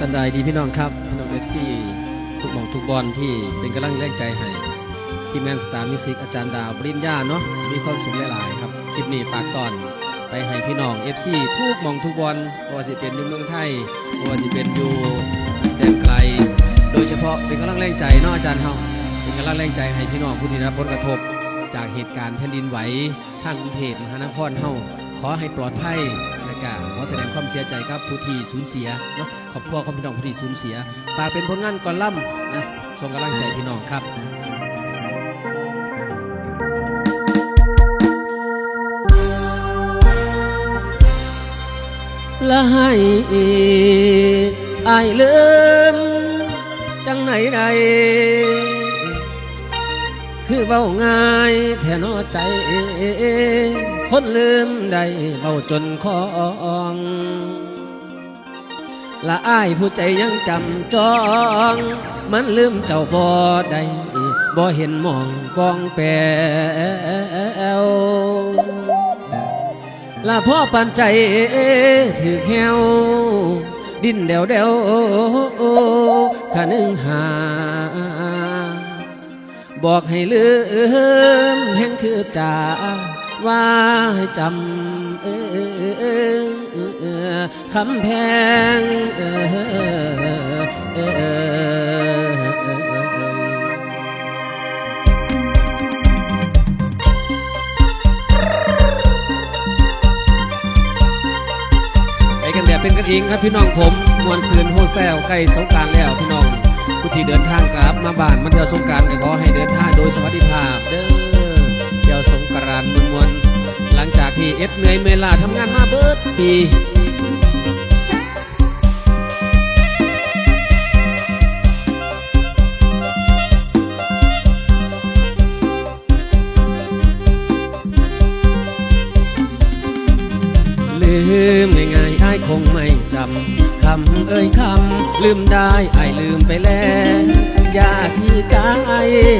สันดายดีพี่น้องครับพี่น้องเอฟซีทุกหมองทุกบอลที่เป็นกำลังแรงใจให้ทีมงานสตาร์มิวสิกอาจารย์ดาวปริญญาเนาะมีความสุขหลายๆครับคลิปนี้ฝากตอนไปให้พี่น้อง FC ทุกหมองทุกบอลว่าจะเป็นอยู่เมืองไทยว่าจะเป็นอยู่แดนไกล โดยเฉพาะเป็นกำลังแรงใจเนาะอาจารย์เฮาเป็นกำลังแรงใจให้พี่น้องผู้ที่ได้รับผลกระทบ จากเหตุการณ์แผ่นดินไหวทางกรุงเทพมหานครเฮาขอให้ปลอดภัยและก็ขอแสดงความเสียใจกับผู้ที่สูญเสียเนาะ ขอบครัวของพี่น้องผู้ที่สูญเสีย ฝากเป็นผลงานก่อนล่ำนะส่งกำลังใจพี่น้องครับและให้อายลืม จังไหนใด คือเบาง่ายแทนอใจ คนลืมได้เบาจนคอง ละอายผู้ใจยังจำจอง มันลืมเจ้าบ่ได้บ่เห็นมองปองแปวละพ่อปันใจถือแหวดินเดวเดวขานึงหา บอกให้ลืมแห่งคือจ่าว่าให้จำเออ คำแพงเออเออไปกันแบบเป็นกันเองครับพี่น้องผมมวนซืนโฮเซลใกล้สงการแล้วพี่น้องผู้ที่เดินทางกลับมาบ้านมาเที่ยวสงการก็ขอให้เดินทางโดยสวัสดิภาพเด้อเที่ยวสงกรานมวนๆหลัังจากที่เอฟเหนื่อยเมลาทำงานมาเบิดปีลืมง่ายๆไอ้คงไม่จำคำเอ่ยคำลืมได้ไอ้ลืมไปแล้ว ยาที่ใจ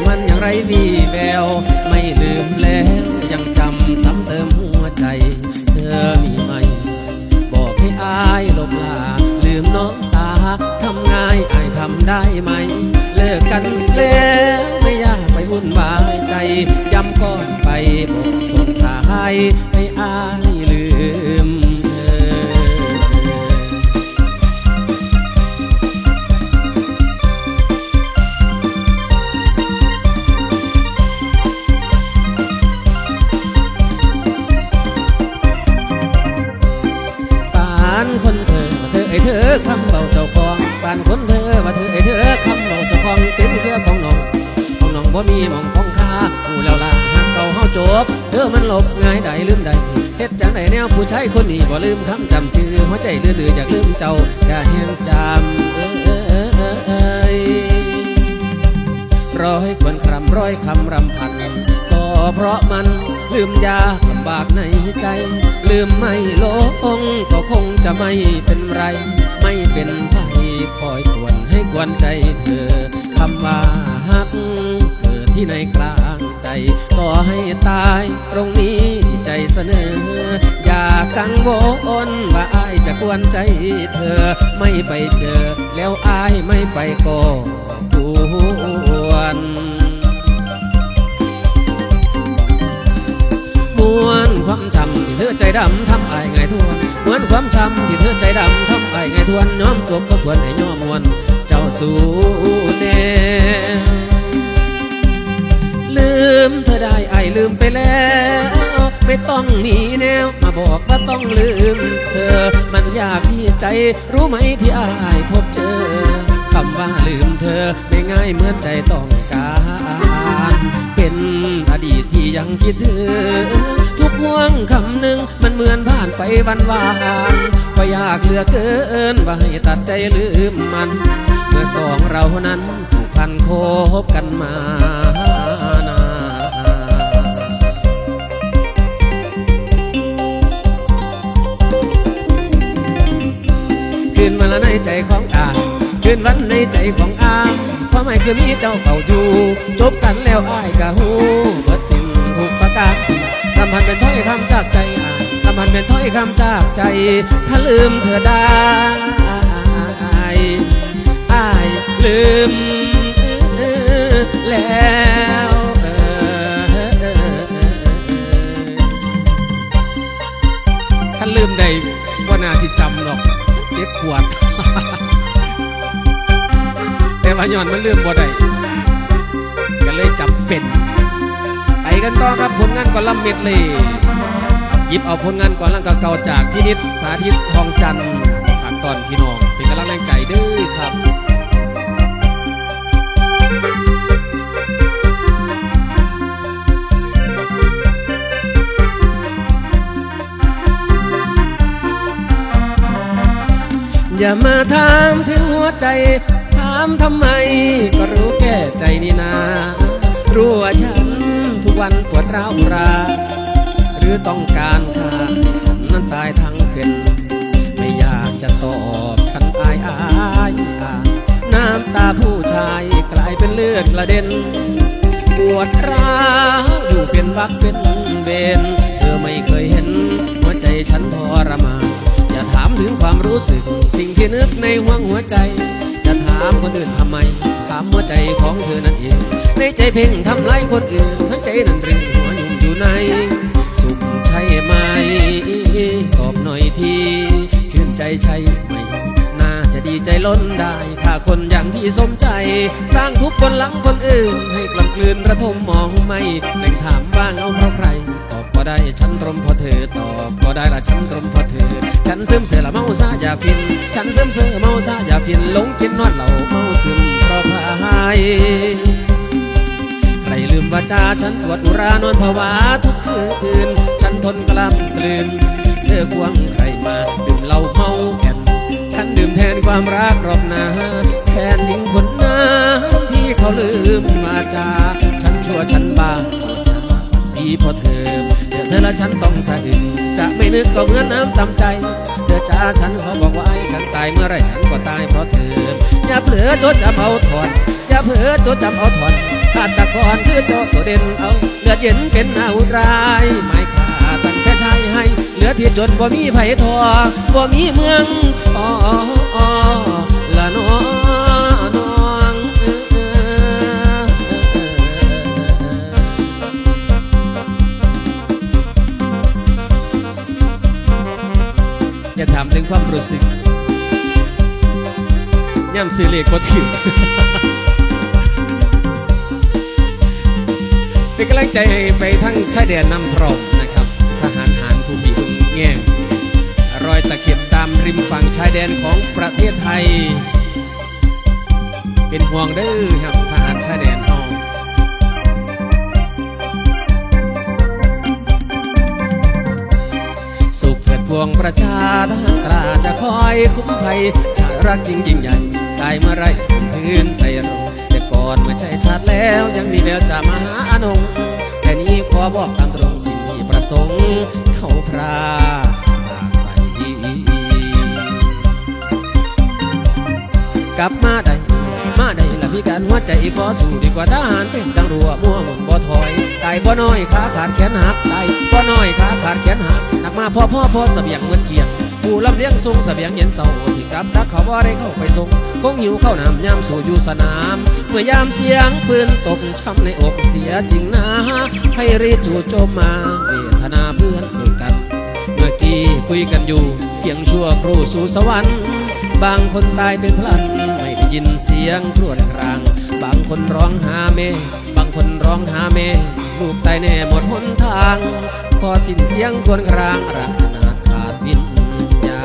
มันยังไรวีแวว ไม่ลืมแล้ว ยังจำซ้ำเติมหัวใจ เธอมีไหม บอกให้อายลบลา ลืมน้องสาทำง่ายอายทำได้ไหม เลิกกันแล้วไม่อยากไปวุ่นวายใจ ย้ำก่อนไปบอกส่งท้ายให้อาย ผู้ชายคนนี้บ่ลืมคำจำชื่อหัวใจเลื่อๆอยากลืมเจ้าอย่าแห้งจำเอ้ยร้อยควรคำร้อยคำรำพันก็เพราะมันลืมยาลำบากในใจ ลืมไม่ลงก็คงจะไม่เป็นไร ไม่เป็นไผคอยควรให้กวนใจเธอคำว่าฮักเธอที่ในกลาง ใจต่อให้ตายตรงนี้ใจเสนอ อย่ากังวลว่าอายจะกวนใจเธอ ไม่ไปเจอ แล้วอายไม่ไปก็ควรมวนความจำที่เธอใจดำทำอ้ายไงทวนมวนความจำที่เธอใจดำทำอ้ายไงทวนน้อมจบก็ควรให้ย่อมวน เจ้าสู่แนว ลืมเธอได้ไอลืมไปแล้วไม่ต้องหนีแนว มาบอกว่าต้องลืม เธอ มันยากที่ใจ รู้ไหมที่อายพบเจอคำว่าลืมเธอไม่ง่ายเหมือนใจต้องการ เป็นอดีตที่ยังคิดถึงทุกห่วงคำหนึ่งมันเหมือนผ่านไปวันวานก็อยากเหลือเกินว่าให้ตัดใจลืมมัน เมื่อสองเรานั้นผูกพันคบกันมา คืนวันในใจของอายเพราะไม่เคยมีเจ้าเฝ้าอยู่ จบกันแล้วอายกะหูเบิดสิ้นทุกประการคำพันเป็นถ้อยคำจากใจอายคำพันเป็นถ้อยคำจากใจ ถ้าลืมเธอได้ลืมแล้วเอ่ยคันลืมได้ว่านาสิจำหรอกเจ็บปวด ว่าย้อนมันลืมบ่ได้ก็เลยจำเป็นไปกันต่อครับผลงานก่อนลำเม็ดเลยยิบเอาผลงานก่อนลังเก่าจากพินิษสาธิตทองจันทร์ฝากตอนพี่น้องเป็นกำลังแรงใจด้อครับอย่ามาถามถึงหัวใจามทำไม ก็รู้แก่ใจนี่นา รู้ว่าฉันทุกวันปวดร้าวรา หรือต้องการฆ่าให้ฉันนั้นตายทั้งเป็น ไม่อยากจะตอบฉันอายอายอาน้ำตาผู้ชายกลายเป็นเลือดกระเด็น ปวดร้าวอยู่เป็นวักเป็นเวรเธอไม่เคยเห็น หัวใจฉันทรมานอย่าถามถึงความรู้สึก สิ่งที่นึกในห่วงหัวใจามคนอื่นทำไม ถามหัวใจของเธอนั่นเอง ในใจเพ่งทำลายคนอื่นหัวใจนั้นเรียหัวยุ่งอยู่ใน สุขใช่ไหม ตอบหน่อยทีชื่นใจใช่ไหม น่าจะดีใจล้นได้ ถ้าคนอย่างที่สมใจ สร้างทุกคนหลังคนอื่น ให้กลับกลืนระทมมองไม่แหล่งถามบ้างเอาเพราะใคร บก็ได้ฉันรมพราะเธอตอบก็ได้ละฉันรมพราะเธอ ฉันซึมเสือละเมาซาอย่าพิน ฉันซึมเสือเมาซาอย่าพินหลงกินนวดเหล่าเมาซึมเพราะพายใครลืมว่าจาฉันปวดอุรานอนภาวะทุกคืน ฉันทนกล้ำกลืน เธอควงใครมาดื่มเหล้าเมาแก่นฉันดื่มแทนความรักรอบหนาแทนทิ้งคนนั้นที่เขาลืมมาจาฉันชั่วฉันบ้า เพอเธอเจอเธอและฉันต้องสะอึกจะไม่นึกก็เหมือนน้ำตำใจ เธอจ้าฉันเขาบอกว่าไอ้ฉันตายเมื่อไรฉันก็ตายเพราะเธอ อย่าเผลอจดจำเอาถอดอย่าเผลอจดจำเอาถอดฆาตกรคือโจตัวเด่นเอาเลือดเย็นเป็นอาวุธร้ายไม่ฆ่าตั้งแค่ชายให้ เหลือที่จนบ่มีไผ่ทอบ่มีเมืองอ๋ออ๋อละน้อ ความรู้สึกย่ำซื้อเลขบ่ถึงเป็นกำลังใจให้ไปทั้งชายแดนน้ำพรอมนะครับ ทหารหารผู้มีบุญแง่งรอยตะเข็บตามริมฝั่งชายแดนของประเทศไทย เป็นห่วงเด้อครับทหารชายแดน เฮาสุขเกิดพวงประชาทหารกล้าจะคอยคุ้มภัยชาติรักจริงยิ่งใหญ่ตายเมื่อไรคืนไปรอแต่ก่อนไม่ใช่ชาติแล้วยังมีแววจะมาหาอนงแต่นี้ขอบอกตามตรงสิ่งที่ประสงค์เขาพราจากไปกลับมา พี่การหัวใจพอสู้ดีกว่าทหารเป็นดังรัวมั่วหมุนบ่ถอยตายบ่น้อยขาขาดแขนหักตายบ่น้อยขาขาดแขนหักหนักมาพ่อพ่อพ่อเสบียงเหมือนเกียงผู้ลำเลี้ยงส่งเสบียงเย็นเศร้าที่กลับดักเขาว่าได้เข้าไปส่งคงหิวเข้าน้ำยามสู่อยู่สนาม เมื่อยามเสียงปืนตกช้ำในอกเสียจริงนะให้รีจู่โจมมาเวทนาเพื่อนคุยกัน เมื่อกี้คุยกันอยู่เพียงชั่วครู่สู่สวรรค์ บางคนตายเป็นพลัน ยินเสียงครวญคราง บางคนร้องหาเมบางคนร้องหาเมลูกตายแน่หมดหนทาง พอสิ้นเสียงครวญครางรักนาดขาดวิญญา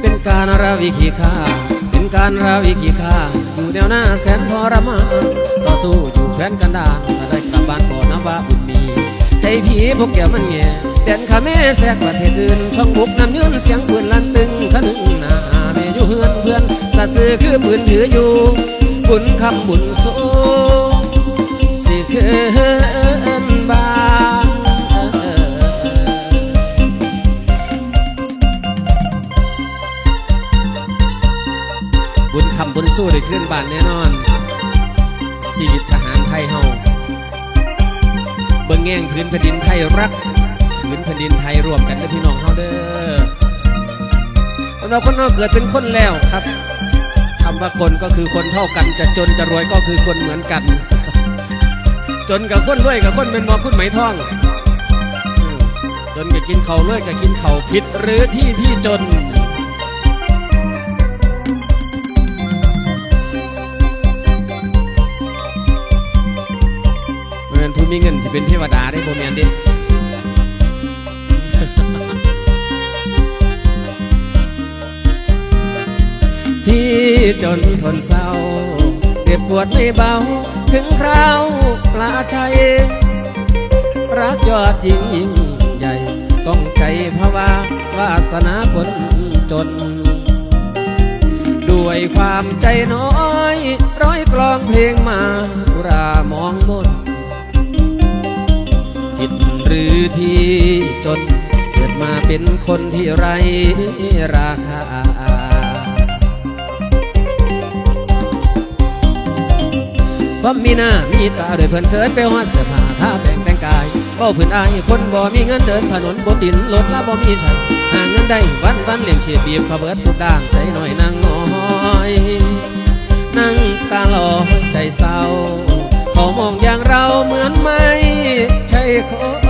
เป็นการราวิขีค่าเป็นการราวิขีค่า แนวหน้าแสนทรมานต่อสู้อยู่แคว้นกันดารถ้าได้กลับบ้านก่อนนะว่าบุญมี ใจผีพวกแกมันแง่เด่นข้าแม่แสกประเทศอื่น ช่องบุกน้ำยืนเสียงปืนลั่นตึงขนึงหน้าแม่อยู่เฮือนเพื่อนสาสือคือปืนถืออยู่ บุญคำบุญโซสิเกิ สู้ได้ขึ้นบ้านแน่นอน ชีวิตทหารไทยเฮาเบิ่งแง่งพื้นแผ่นดินไทยรักพื้นแผ่นดินไทยรวมกันเด้อพี่น้องเฮาเด้อเราคนเราเกิดเป็นคนแล้วครับคำว่าคนก็คือคนเท่ากันจะจนจะรวยก็คือคนเหมือนกัน จนกับคนรวยกับคนเป็นมอคุณไหมท่อง จนกับกินเขารวยกับกินเขาผิดหรือที่พี่จน นผู้มีเงินจะเป็นเทวดาได้โบแมนเดิพี่จนทนเศร้า เจ็บปวดไม่เบา ถึงคราวปลาชัย รักยอดยิ่งยิ่งใหญ่ ต้องใจภาวาวาสนาคนจน ด้วยความใจน้อย ร้อยกลองเพลงมาอุรามองมนผิด หรือที่จน เกิดมาเป็นคนที่ไรราคาความมีหน้ามีตาโดยเพิ่นเกินไปหอดเสื้อผ้าท่าแต่งแต่งกายเบ้าพื้นอายคนบ่มีเงินเดินถนนบนดินรถละบ่มีใช้หาเงินได้วันวันเลี้ยงเชีพบีบขาเบิดทุกด้านใจหน่อยนั่งน้อยนั่งตาลอยใจเศร้า เขามองอย่างเราเหมือนไม่ใช่คนเขา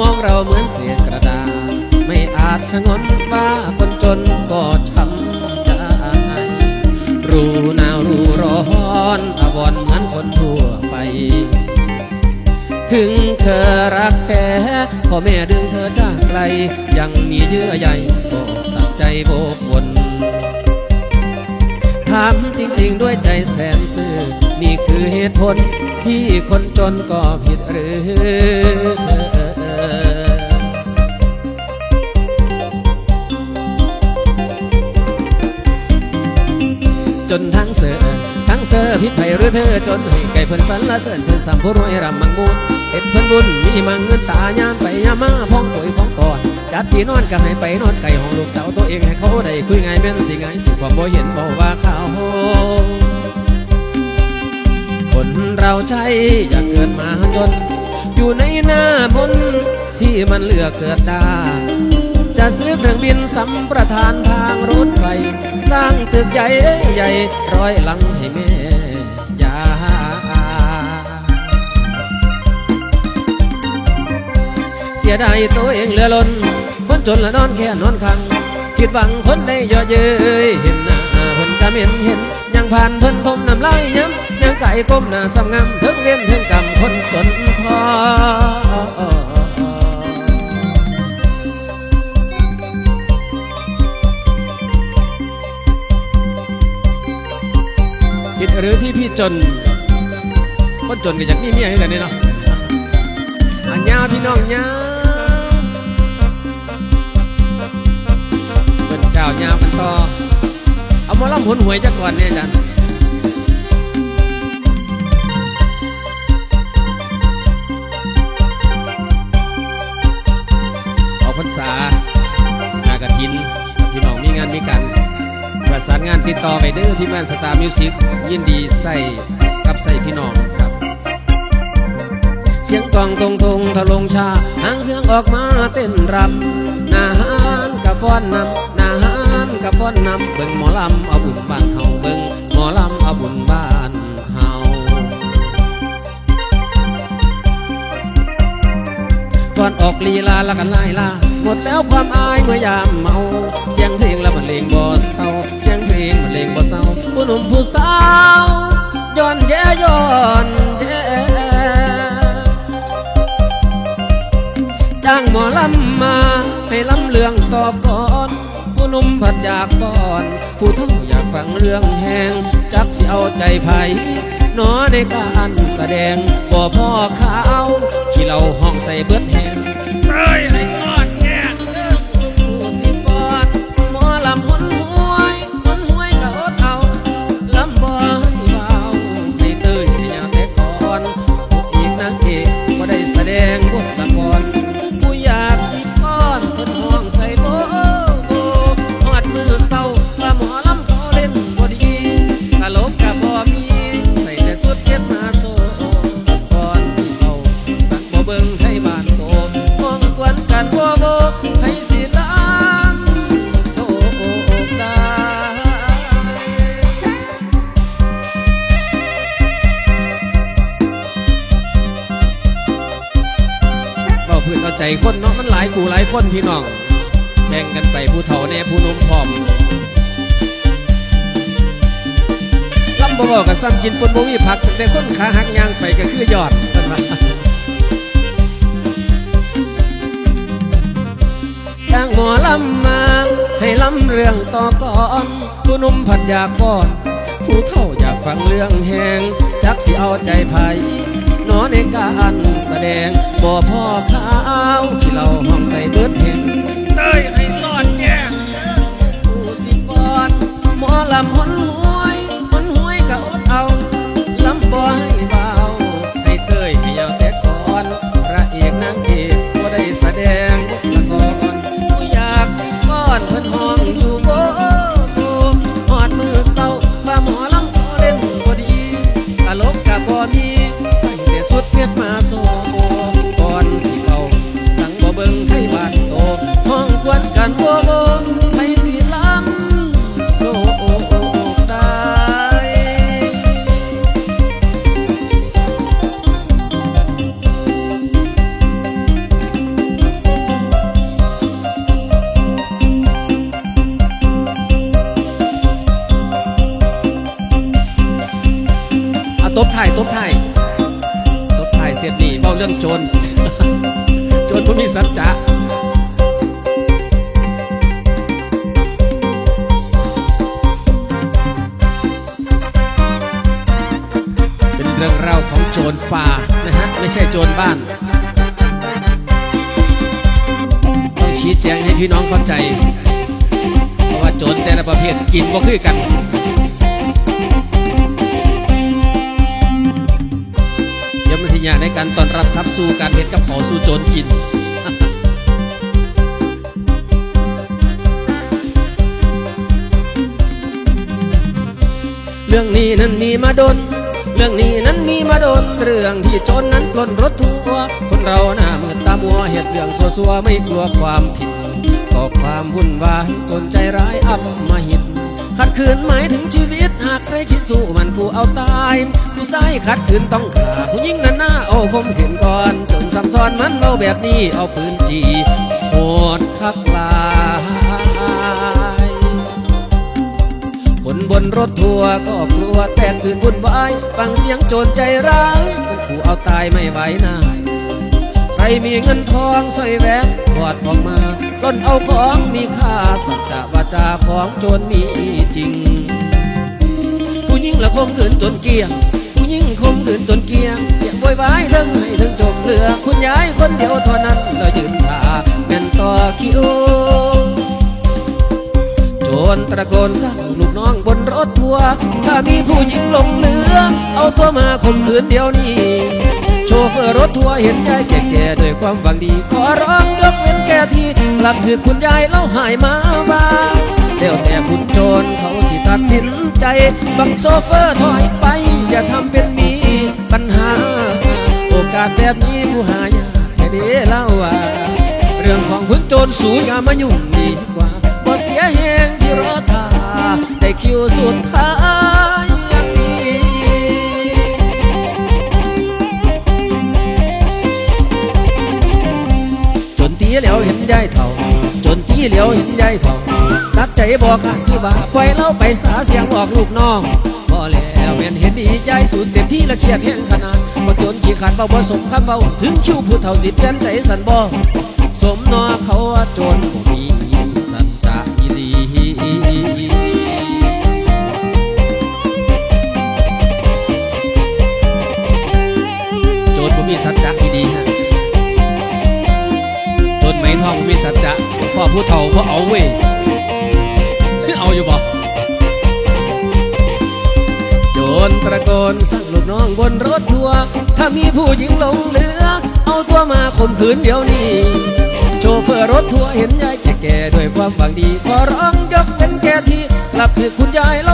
มองเราเหมือนเสียงกระดาษ ไม่อาจชะงนว่าคนจนก็ช้ำใจ รู้หนาวรู้ร้อนอาวรเหมือนคนทั่วไป ถึงเธอรักแท้พ่อแม่ดึงเธอจากไกล ยังมีเยื่อใยก็ตัดใจโบกวนถามจริง ๆ ด้วยใจแสนซื่อนี่คือเหตุผลที่คนจนก็ผิดหรือ ทั้งเสือพิษไผหรือเธอจนให้ไก่เพิ่นสันละเสริญเพิ่นสัมผู้รวยรำมังมูลเห็ดเพิ่นบุญมีมังเงินตายามไปยามมาพ้องป่วยของก่อนจัดที่นอนก็ให้ไปนอนไก่ห้องลูกสาวตัวเองให้เขาได้คุยง่ายแม่นสิง่ายสิความบ่เห็นบ่ว่าเขาคนเราใช่อยากเกิดมาจน อยู่ในหน้ามนที่มันเลือกเกิดได้จะซื้อเครื่องบินสำประทานทางรถไฟ สร้างตึกใหญ่ใหญ่ร้อยหลังให้แม่ สียดายตัวเองเหลือล้น คนจนละนอนแค่นอนคัง คิดหวังคนได้ย่อเย้ยเห็นหน้าเพิ่นก็เห็นเห็น ยังผ่านเพิ่นทมน้ำลายย้ำยังไก่ก้มหน้าสำงำถึงเวียนถึงกำคนจนพอผิดหรือที่พี่จนคนจนก็อย่ากมีเมียให้กันนี่เนาะอันยาพี่น้องยา เป็นเจ้ายาวกันต่อ เอามาล่ำหุนหวยจักก่อนเนี่ยอาจารย์ออกพรรษานากระถิน พี่น้องมีงานมีการประสานงานติดต่อไปเด้อพี่แมนสตาร์มิวสิกยินดีใส่กับใส่พี่น้องครับเสียงกลองตรงทงทะลงชาหางเครื่องออกมาเต้นรำหนาหานกับฟ้อนนำ ฟ้อนนำเบิ่งหมอลำเอาบุญบ้านเฮาเบิ่งหมอลำเอาบุญบ้านเฮาก่อนออกลีลาละกันไล่ลาหมดแล้วความอายเมื่อยามเมาเสียงเพลงล้วมันเลงบ่เศร้าเสียงเพลงมันเลงบ่เศร้าผู้หนุ่มผู้สาวย้อนแย่ย้อนแย่จ้างหมอลำมาให้ลำเรื่องตอบก่อน หนุ่มผัดอยากกอน ผู้เฒ่าอยากฟังเรื่องแหงจักสิเอาใจไผหนอในการแสดงบ่พ่อขาว ที่เราห้องใส่เบิดแหง ใจคนเนาะมันหลายกูหลายคนพี่น้องแบ่งกันไปผู้เฒ่าแน่ผู้นมพร้อมลำบ่บอกกับซ้ำกินปนบ่มีผักแต่คนขาหักยางไปก็คือยอดเพิ่นว่าจ้างหมอลำมาให้ลำเรื่องต่อก่อนผู้นุ่มผัดอยากป้อนผู้เฒ่าอยากฟังเรื่องแหงจักสิเอาใจไผ นอในการแสดงบ่พ่อข้าวที่เราห้องใส่เบิดเห็น รื่องโจรโจรผู้มีสัจจะเป็นเรื่องเล่าของโจรป่านะฮะ ไม่ใช่โจรบ้านต้องชี้แจงให้พี่น้องเข้าใจ เพราะว่าโจรแต่ละประเภทกินก็คือกัน การต้อนรับครับสู่การเห็นกับเขาสู่โจรกินเรื่องนี้นั้นมีมาดน เรื่องนี้นั้นมีมาดน เรื่องที่โจรนั้นปล้นรถทัวร์คนเราหน้ามือตามัวเหตุเรื่องซัวๆไม่กลัวความผิดก็ความวุ่นวายจนใจร้ายอับมาหิด ขัดขืนหมายถึงชีวิตหากได้คิดสู้มันผู้เอาตาย ผู้ชายขัดขืนต้องฆ่าผู้หญิงนั้นหน้าเอาผมเห็นก่อน จนซ้ำซ้อนมันเราแบบนี้เอาปืนจีโหดคักลายคนบนรถทัวร์ก็กลัวแต่คืนวุ่นวายฟังเสียงโจรใจร้ายมันผู้เอาตายไม่ไหวหน้าใครมีเงินทองใส่แหวนถอดออกมา ต้นเอาของมีค่าสัจจะวาจาของโจรมีจริง ผู้หญิงละคมขืนจนเกลี้ยง ผู้หญิงคมขืนจนเกลี้ยง เสียงโวยวายทั้งให้ทั้งจมเหลือ คุณยายคนเดียวเท่านั้นเรายืนท่าเงินต่อคิวโจรตะโกนสั่งลูกน้องบนรถทัวร์ถ้ามีผู้หญิงลงเรือ เอาตัวมาข่มขืนเดียวนี้โชเฟอร์รถทัวร์เห็นยายแก่ๆด้วยความหวังดีขอร้องยก ทีหลักคือคุณยายเล่าหายมาบ้าเดี๋ยวแต่คุณโจรเขาสิตัดสินใจบังโซเฟอร์ถอยไป อย่าทำเป็นมีปัญหา โอกาสแบบนี้ผู้หายากแค่เดีเล่าว่า เรื่องของคุณโจรสูอย่ามายุ่งดีกว่าบ่เสียแหงที่รอท่าได้คิวสุดท้ายอย่างนี้จนตีเลียวเห็น ยายเถ่า จนตีเหลียวเห็นยายเถ่าตัดใจบอกขาดที่ว่าปล่อยเล่าไปสาเสียงบอกลูกน้องพอแล้วเห็นเห็นดีใจสุดเต็มที่ละเกียดแห่งขนาดบ่จนขี้ขันเบาบ่สมคำเบาถึงคิวผู้เฒ่าติดกันใจสันบ่สมนอเขาว่าจนบ่มีสัจจะอีหลีจรผมมีสัจจะ ไหมทองมีสัจจะพ่อผู้เฒ่าพ่อเอาเว้ยเอาอยู่บ่โจรตะโกนสั่งลูกน้องบนรถทัวร์ถ้ามีผู้หญิงหลงเหลือ เอาตัวมาข่มขืนเดี๋ยวนี้ โชเฟอร์รถทัวร์เห็นยายแก่ๆด้วยความหวังดี ขอร้องยกเป็นแก่ที่หลับคือคุณยายเล่า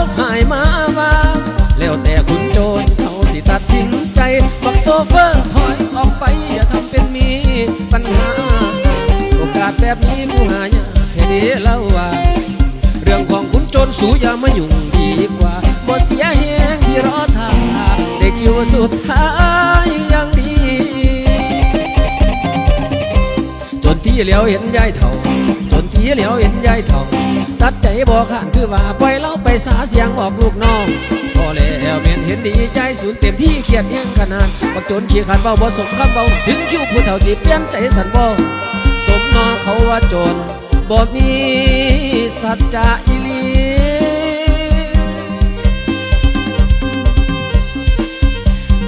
หายมาากแค่นี้แล้วว่า เรื่องของคุณจรสูอย่ามายุ่งดีกว่าบ่เสียแหงที่รอท่าได้คิวสุดท้ายย่างดีเหลียวเห็นยายเถ่า จนทีเหลียวเห็นยายเถ่า ตัดใจบอกขานคือว่าปล่อยเราไปสาเสียงบอกลูกน้องพอแล้วเมียนเห็นดีใจสูญเต็มที่เครียดเฮงขนาดบักจนขี้ขันเบาบ่สมคำเบาถึงคิวผู้เฒ่าสิเปลี่ยนใจสันบ่สมนอเขาว่าจร บ่มีสัจจะอีหลี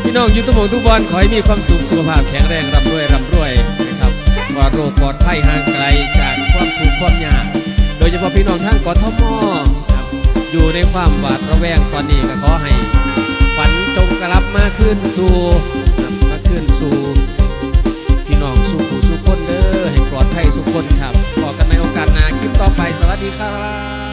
พี่น้องอยู่ทุกหมองทุกบอลขอให้มีความสุขสุขภาพแข็งแรงร่ำรวยร่ำรวยนะครับปลอดโรคปลอดภัยห่างไกลจากความทุกข์ความยากโดยเฉพาะพี่น้องทางกทมครับอยู่ในความหวาดระแวงตอนนี้ก็ขอให้ฝันจงกลับมาคืนสู่มาคืนสู่พี่น้องสู่ผู้สู่คนเด้อให้ปลอดภัยสุขคนครับาสหน้าคลิปต่อไปสวัสดีครับ